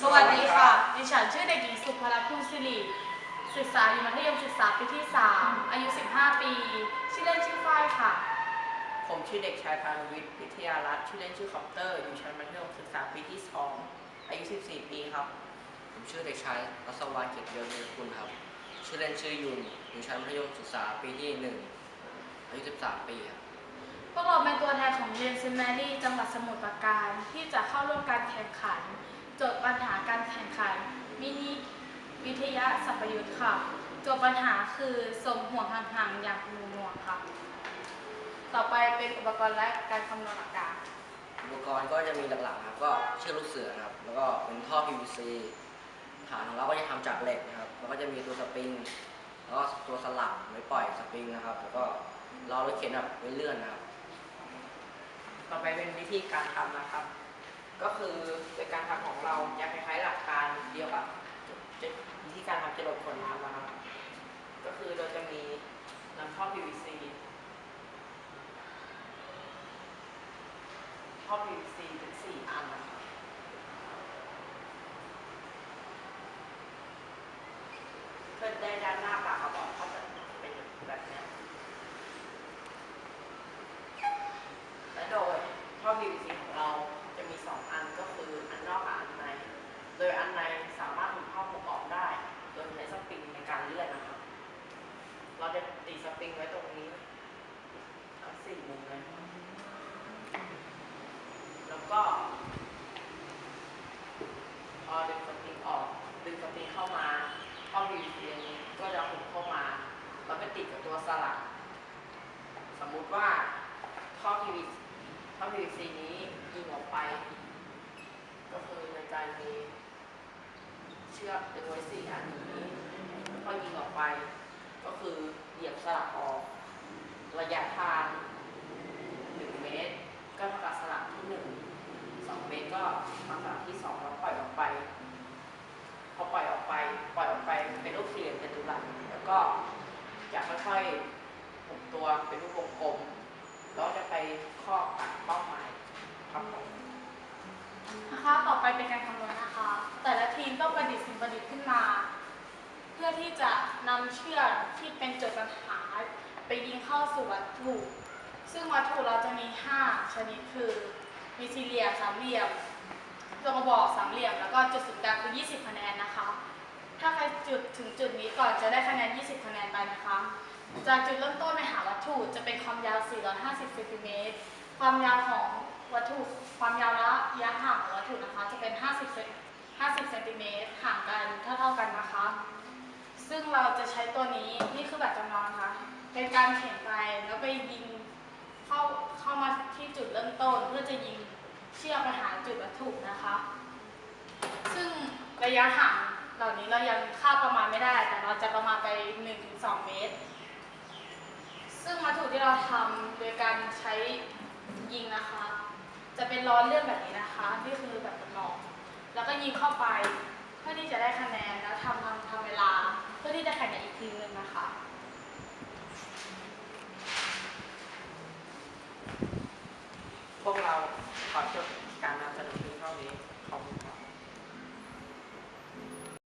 สวัสดีค่ะ ดิฉันชื่อเด็กหญิงสุภรัตน์คุณสิริศึกษาอยู่มัธยมศึกษาปีที่ 3 อายุ 15 ปี ชื่อเล่นชื่อฝ้ายค่ะ ผมชื่อเด็กชายพานุวิทย์พิทยารัตน์ชื่อเล่นชื่อคอปเตอร์ อยู่ชั้นมัธยมศึกษาปีที่ 2 อายุ 14 ปีครับ ผมชื่อเด็กชายรัศวรรณเกียรติเยอะเนคุณครับ ชื่อเล่นชื่อยุนอยู่ชั้นมัธยมศึกษาปีที่หนึ่งอายุ 13 ปีครับพวกเราเป็นตัวแทนของเรียนเซนต์แมรี่จังหวัดสมุทรปราการที่จะเข้าร่วมการแข่งขันโจทย์ปัญหาการแข่งขัน มินิวิทยาสัพยุทธ์ค่ะ โจทย์ปัญหาคือส่งห่วงห่างๆอย่างหน่วงๆค่ะ ต่อไปเป็นอุปกรณ์และการคำนวณอากาศ อุปกรณ์ก็จะมีหลักๆนะครับ ก็เชือกลูกเสือนะครับ แล้วก็เป็นท่อ PVC ฐานของเราก็จะทำจากเหล็กนะครับ แล้วก็จะมีตัวสปริง แล้วก็ตัวสลักไว้ปล่อยสปริงนะครับ แล้วก็ล้อรถเข็นแบบไว้เลื่อนนะครับ ต่อไปเป็นวิธีการทำนะครับ ก็คือโดยการทำของเราจะคล้ายๆหลักการเดียวกับวิธีการทำจรวดขนน้ำนะครับก็คือเราจะมีนำท่อ PVC ท่อ PVC ถึง4อันนะครับเพื่อได้ด้านหน้าปากกระบอกก็จะเป็นแบบนี้โดยท่อ PVC ของเราจะมี 2 อันก็คืออันนอกกับอันใน โดยอันในสามารถหมุนเข้าหมุนออกได้ โดยใช้สปริงในการเลื่อนนะครับ เราจะตีสปริงไว้ตรงนี้ทั้งสี่มุมเลย แล้ว ก็ พอดึงสปริงออก ดึงสปริงเข้ามาท่อ PVC อันนี้ก็จะหมุนเข้ามา แล้วไปติดกับตัวสลัก สมมุติว่าท่อ PVC ท่อ PVC นี้ยิงออกไป ก็คือในการมีเชือกดึงไว้สี่อันนี้พอยิงออกไป ก็คือเหยียบสลักออก ระยะทางหนึ่งเมตร ก็เท่ากับสลักที่หนึ่งสองเมตรก็ทำสลักที่สองแล้วปล่อยออกไป พอปล่อยออกไป ปล่อยออกไปเป็นรูปสี่เหลี่ยมจัตุรัสแล้วก็จะค่อยๆห มุนตัวเป็นรูปวงกลมแล้วจะไปครอบกับเป้าหมายครับผมนะคะต่อไปเป็นการคำนวณนะคะ แต่ละทีมต้องประดิษฐ์สิ่งประดิษฐ์ขึ้นมา เพื่อที่จะนำเชือกที่เป็นโจทย์ปัญหา ไปยิงเข้าสู่วัตถุซึ่งวัตถุเราจะมี 5 ชนิดคือมีสี่เหลี่ยมสามเหลี่ยมตัวกระบอกสามเหลี่ยม แล้วก็จุดศูนย์กลางคือ 20 คะแนนนะคะ ถ้าใครจุดถึงจุดนี้ก่อนจะได้คะแนน 20 คะแนนไปนะคะ จากจุดเริ่มต้น ถุจะเป็นความยาว 450เซนติเมตร ความยาวของวัตถุ ความยาวและระยะห่างของวัตถุนะคะ จะเป็น 50เซน50เซนติเมตร ห่างกันเท่าๆกันนะคะ ซึ่งเราจะใช้ตัวนี้ นี่คือแบบจำลองนะคะ เป็นการเข็นไปแล้วไปยิงเข้าเข้ามาที่จุดเริ่มต้นเพื่อจะยิงเชือกไปหาจุดวัตถุนะคะ ซึ่งระยะห่างเหล่านี้เรายังคาดประมาณไม่ได้ แต่เราจะประมาณไป 1-2 เมตร ที่เราทำโดยการใช้ยิงนะคะ จะเป็นล้อเลื่อนแบบนี้นะคะนี่คือแบบจำลองแล้วก็ยิงเข้าไปเพื่อที่จะได้คะแนนแล้วทำทำทำเวลา เพื่อที่จะแข่งกันอีกทีนึงนะคะพวกเราขอจบ